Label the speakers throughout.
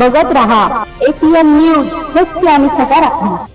Speaker 1: बघत राहा. APN news सत्य आणि सकारात्मक.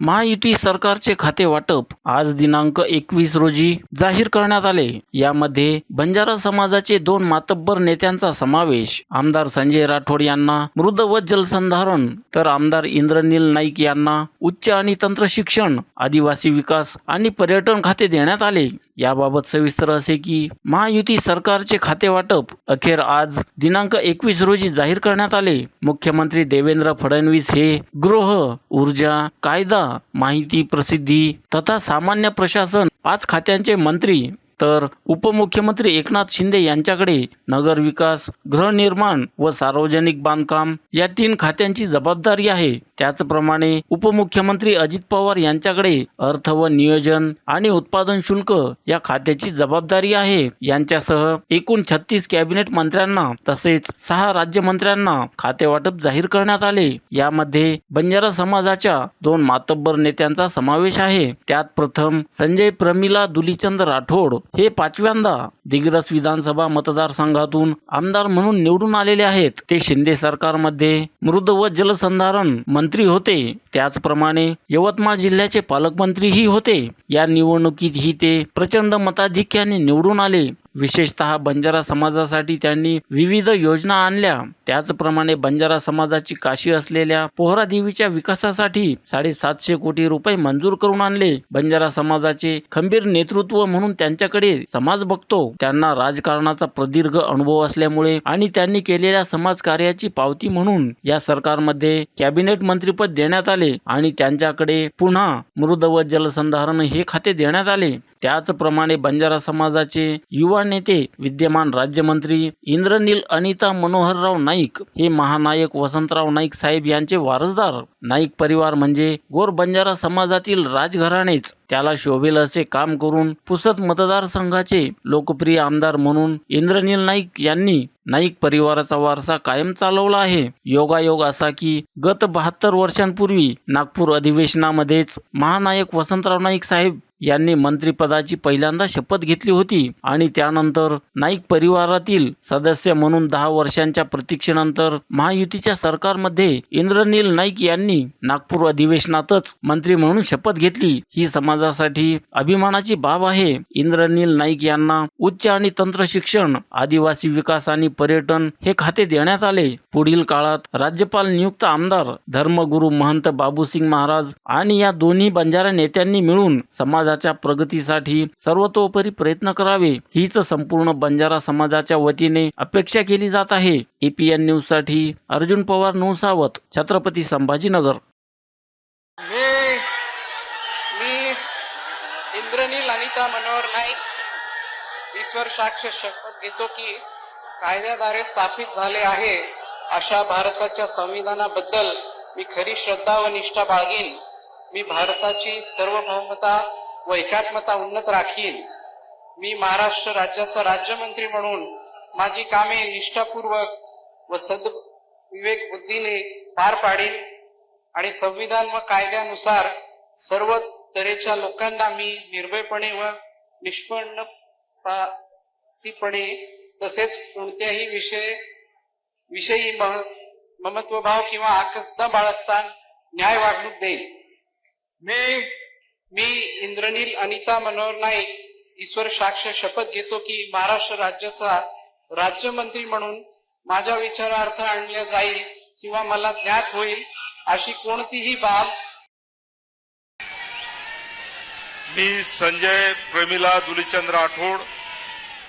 Speaker 2: महायुती सरकारचे खाते वाटप आज दिनांक एकवीस रोजी जाहीर करण्यात आले. यामध्ये बंजारा समाजाचे दोन मातब्बर नेत्यांचा समावेश आमदार संजय राठोड यांना मृद व जलसंधारण तर आमदार इंद्रनील नाईक यांना उच्च आणि तंत्र शिक्षण आदिवासी विकास आणि पर्यटन खाते देण्यात आले. याबाबत सविस्तर असे की महायुती सरकारचे खाते वाटप अखेर आज दिनांक एकवीस रोजी जाहीर करण्यात आले. मुख्यमंत्री देवेंद्र फडणवीस हे गृह ऊर्जा कायदा माहिती प्रसिद्धी तथा सामान्य प्रशासन पाच खात्यांचे मंत्री तर उपमुख्यमंत्री एकनाथ शिंदे यांच्याकडे नगरविकास गृहनिर्माण व सार्वजनिक बांधकाम या तीन खात्यांची जबाबदारी आहे. त्याचप्रमाणे उपमुख्यमंत्री अजित पवार यांच्याकडे अर्थ व नियोजन आणि उत्पादन शुल्क या खात्याची जबाबदारी आहे. यांच्यासह एकूण छत्तीस कॅबिनेट मंत्र्यांना तसेच सहा राज्यमंत्र्यांना खाते वाटप जाहीर करण्यात आले. यामध्ये बंजारा समाजाच्या दोन मातब्बर नेत्यांचा समावेश आहे. त्यात प्रथम संजय प्रमिला दुलीचंद राठोड हे पाचव्यांदा दिग्रस विधानसभा मतदारसंघातून आमदार म्हणून निवडून आलेले आहेत. ते शिंदे सरकारमध्ये मृद व जलसंधारण मंत्री होते. त्याचप्रमाणे यवतमाळ जिल्ह्याचे पालकमंत्रीही होते. या निवडणुकीतही ते प्रचंड मताधिक्याने निवडून आले. विशेषतः बंजारा समाजासाठी त्यांनी विविध योजना आणल्या. त्याचप्रमाणे बंजारा समाजाची काशी असलेल्या पोहरा देवीच्या विकासासाठी साडेसातशे कोटी रुपये मंजूर करून आणले. बंजारा समाजाचे खंबीर नेतृत्व म्हणून त्यांच्याकडे समाज बघतो. त्यांना राजकारणाचा प्रदीर्घ अनुभव असल्यामुळे आणि त्यांनी केलेल्या समाज कार्याची पावती म्हणून या सरकारमध्ये कॅबिनेट मंत्रीपद देण्यात आले आणि त्यांच्याकडे पुन्हा मृद व जलसंधारण हे खाते देण्यात आले. त्याचप्रमाणे बंजारा समाजाचे युवा नेते विद्यमान राज्यमंत्री इंद्रनील अनिता मनोहरराव नाईक हे महानायक वसंतराव नाईक साहेब यांचे वारसदार. नाईक परिवार म्हणजे गोर बंजारा समाजातील राजघराणेच. त्याला शोभेल असे काम करून पुसद मतदारसंघाचे लोकप्रिय आमदार म्हणून इंद्रनील नाईक यांनी नाईक परिवाराचा वारसा कायम चालवला आहे. योगायोग असा की गत बहात्तर वर्षांपूर्वी नागपूर अधिवेशनामध्येच महानायक वसंतराव नाईक साहेब यांनी मंत्रिपदाची पहिल्यांदा शपथ घेतली होती आणि त्यानंतर नाईक परिवारातील सदस्य म्हणून दहा वर्षांच्या प्रतीक्षेनंतर महायुतीच्या सरकारमध्ये इंद्रनील नाईक यांनी नागपूर अधिवेशनातच मंत्री म्हणून शपथ घेतली. ही समाजासाठी अभिमानाची बाब आहे. इंद्रनील नाईक यांना उच्च आणि तंत्र शिक्षण आदिवासी विकास आणि पर्यटन हे खाते देण्यात आले. पुढील काळात राज्यपाल नियुक्त आमदार धर्मगुरू महंत बाबूसिंग महाराज आणि या दोन्ही बंजारा नेत्यांनी मिळून समाजाच्या प्रगतीसाठी सर्वतोपरी प्रयत्न करावे. हीच संपूर्ण बंजारा समाजाच्या वतीने अपेक्षा केली जात आहे. एपीएन न्यूजसाठी अर्जुन पवार नौसावत छत्रपती संभाजीनगर.
Speaker 3: इंद्रनील अनिता मनोहर नाईक ईश्वर साक्ष शपथ घेतो की कायद्याद्वारे स्थापित झाले आहे अशा भारताच्या संविधानाबद्दल मी खरी श्रद्धा व निष्ठा बाळगीन. मी भारताची सार्वभौमता व एकात्मता उन्नत राखीन. मी महाराष्ट्र राज्याचा राज्यमंत्री म्हणून माझी कामे निष्ठापूर्वक व सद विवेक बुद्धीने पार पाडीन आणि संविधान व कायद्यानुसार सर्व तऱ्हेच्या लोकांना मी निर्भयपणे व निष्पन्नपणे तसेच कोणत्याही विषय विषयी ममत्वभाव किंवा आकस न बाळगता न्याय वागणूक देईल. मी मी इंद्रनील अनिता मनोहर नाईक ईश्वर साक्ष शपथ घेतो की महाराष्ट्र राज्याचा राज्यमंत्री म्हणून माझ्या विचारार्थ आणल्या जाईल किंवा मला ज्ञात होईल अशी कोणतीही बाब
Speaker 4: मी संजय प्रमिला दुलीचंद राठोड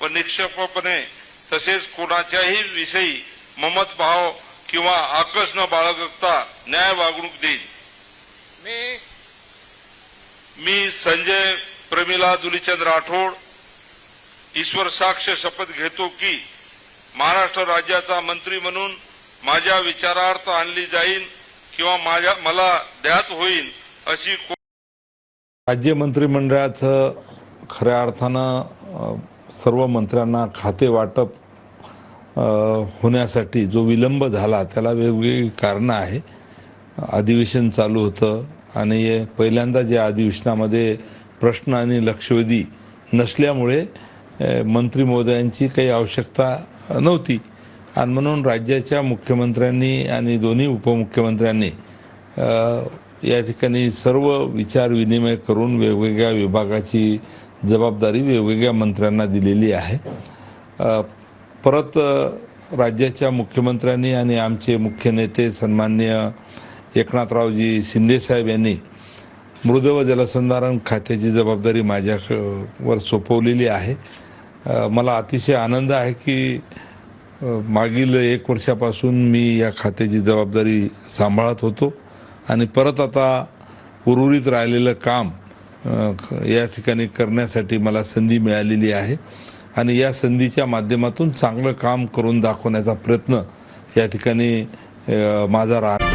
Speaker 4: व निक्षेपपणे तसेच कोणाच्याही विषयी ममत भाव किंवा आकस न बाळगता न्याय वागणूक देईन
Speaker 3: मी
Speaker 4: मी संजय प्रमिला दुलीचंद राठोड ईश्वर साक्ष शपथ घेतो की महाराष्ट्र राज्याचा मंत्री म्हणून माझ्या विचारार्थ आणली जाईल किंवा माझ्या मला द्यात होईल अशी
Speaker 5: राज्य मंत्रिमंडळाचं खऱ्या अर्थानं सर्व मंत्र्यांना खाते वाटप होण्यासाठी जो विलंब झाला त्याला वेगवेगळी कारणं आहे. अधिवेशन चालू होतं आणि पहिल्यांदा ज्या अधिवेशनामध्ये प्रश्न आणि लक्षवेधी नसल्यामुळे मंत्री महोदयांची काही आवश्यकता नव्हती. आणि म्हणून राज्याच्या मुख्यमंत्र्यांनी आणि दोन्ही उपमुख्यमंत्र्यांनी या ठिकाणी सर्व विचार विनिमय करून वेगवेगळ्या विभागाची जबाबदारी वेगवेगळ्या मंत्र्यांना दिलेली आहे. परत राज्याच्या मुख्यमंत्र्यांनी आणि आमचे मुख्य नेते सन्मान्य एकनाथरावजी शिंदेसाहेब यांनी मृद व जलसंधारण खात्याची जबाबदारी माझ्यावर सोपवलेली आहे. मला अतिशय आनंद आहे की मागील एक वर्षापासून मी या खात्याची जबाबदारी सांभाळत होतो आणि परत आता उर्वरित राहिलेलं काम या ठिकाणी करण्यासाठी मला संधी मिळालेली आहे. आणि या संधीच्या माध्यमातून चांगलं काम करून दाखवण्याचा प्रयत्न या ठिकाणी माझा राहणार.